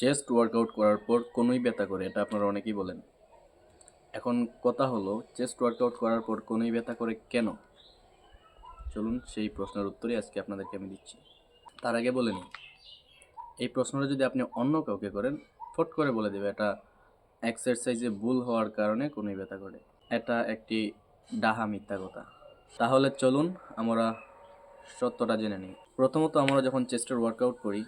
Chest workout করার পর কোনোই ব্যথা করে, এটা আপনারা অনেকেই বলেন। এখন কথা হলো চেস্ট ওয়ার্কআউট করার পর কোনোই ব্যথা করে কেন? চলুন সেই প্রশ্নের উত্তরই আজকে আপনাদেরকে আমি দিচ্ছি। তার আগে বলে নিই, এই প্রশ্নটা যদি আপনি অন্য কাউকে করেন, ফট করে বলে দেবে, এটা এক্সারসাইজে ভুল হওয়ার কারণে কোনোই ব্যথা করে। এটা একটি ডাহা মিথ্যা কথা। তাহলে চলুন আমরা সত্যটা জেনে নিই। প্রথমত আমরা যখন চেস্টের ওয়ার্কআউট করি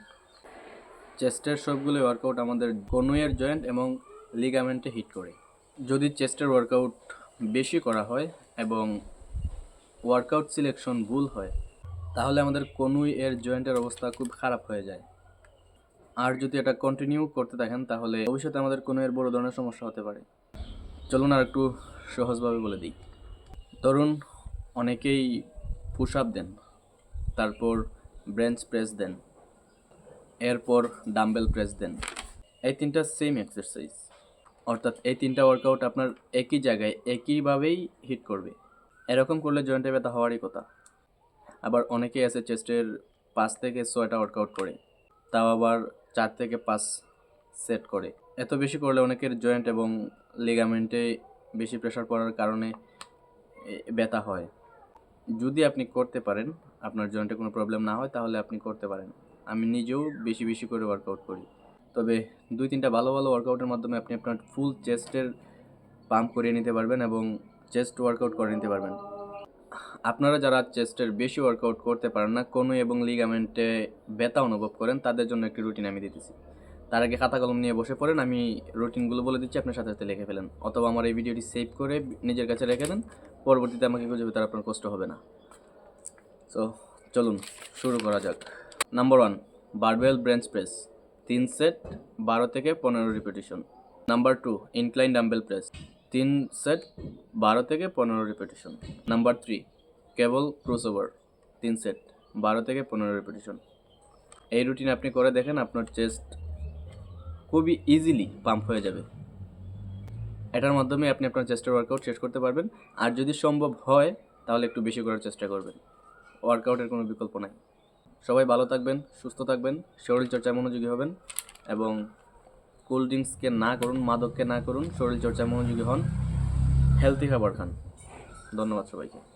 চেস্টের সবগুলো ওয়ার্কআউট আমাদের কনুয়ের জয়েন্ট এবং লিগামেন্টে হিট করে। যদি চেস্টের ওয়ার্কআউট বেশি করা হয় এবং ওয়ার্কআউট সিলেকশন ভুল হয়, তাহলে আমাদের কনুই এর জয়েন্টের অবস্থা খুব খারাপ হয়ে যায়। আর যদি এটা কন্টিনিউ করতে থাকেন, তাহলে ভবিষ্যতে আমাদের কোনো বড় ধরনের সমস্যা হতে পারে। চলুন আর একটু সহজভাবে বলে দিই। ধরুন, অনেকেই পুশ আপ দেন, তারপর ব্রেঞ্চ প্রেস দেন। এরপর ডাম্বেল প্রেস দেন। এই তিনটা সেম এক্সারসাইজ অর্থাৎ এই তিনটা ওয়ার্কআউট আপনার একই জায়গায় একইভাবেই হিট করবে। এরকম করলে জয়েন্টে ব্যথা হওয়ারই কথা। আবার অনেকেই আছে চেস্টের পাঁচ থেকে ছয়টা ওয়ার্কআউট করে, তাও আবার চার থেকে পাঁচ সেট করে। এত বেশি করলে অনেকের জয়েন্ট এবং লিগামেন্টে বেশি প্রেশার পড়ার কারণে ব্যথা হয়। যদি আপনি করতে পারেন, আপনার জয়েন্টে কোনো প্রবলেম না হয়, তাহলে আপনি করতে পারেন। আমি নিজেও বেশি বেশি করে ওয়ার্কআউট করি। তবে দুই তিনটা ভালো ভালো ওয়ার্কআউটের মাধ্যমে আপনি আপনার ফুল চেস্টের পাম্প করিয়ে নিতে পারবেন এবং চেস্ট ওয়ার্কআউট করে নিতে পারবেন। আপনারা যারা চেস্টের বেশি ওয়ার্কআউট করতে পারেন না, কোনো এবং লিগামেন্টে ব্যথা অনুভব করেন, তাদের জন্য একটি রুটিন আমি দিতেছি। তার আগে খাতা কলম নিয়ে বসে পড়েন, আমি রুটিনগুলো বলে দিচ্ছি, আপনার সাথে সাথে লিখে ফেলেন। অথবা আমার এই ভিডিওটি সেভ করে নিজের কাছে রেখে দেন, পরবর্তীতে আমাকে খুঁজে পেতে আর আপনার কষ্ট হবে না। সো চলুন, শুরু করা যাক। Number one barbell bench press তিন সেট বারো থেকে পনেরো repetition number two incline dumbbell press তিন সেট বারো থেকে পনেরো repetition number three cable crossover তিন সেট বারো থেকে পনেরো রিপিটিশন এই রুটিন আপনি করে দেখেন, আপনার চেস্ট খুবই ইজিলি পাম্প হয়ে যাবে। এটার মাধ্যমে আপনি আপনার চেস্টের ওয়ার্কআউট শেষ করতে পারবেন। আর যদি সম্ভব হয়, তাহলে একটু বেশি করার চেষ্টা করবেন। ওয়ার্কআউটের কোনো বিকল্প নাই। সবাই ভালো থাকবেন, সুস্থ থাকবেন শরীরচর্চায় মনোযোগী হবেন এবং কোল্ড ড্রিঙ্কসকে না করুন, মাদককে না করুন শরীরচর্চায় মনোযোগী হন হেলদি খাবার খান। ধন্যবাদ সবাইকে।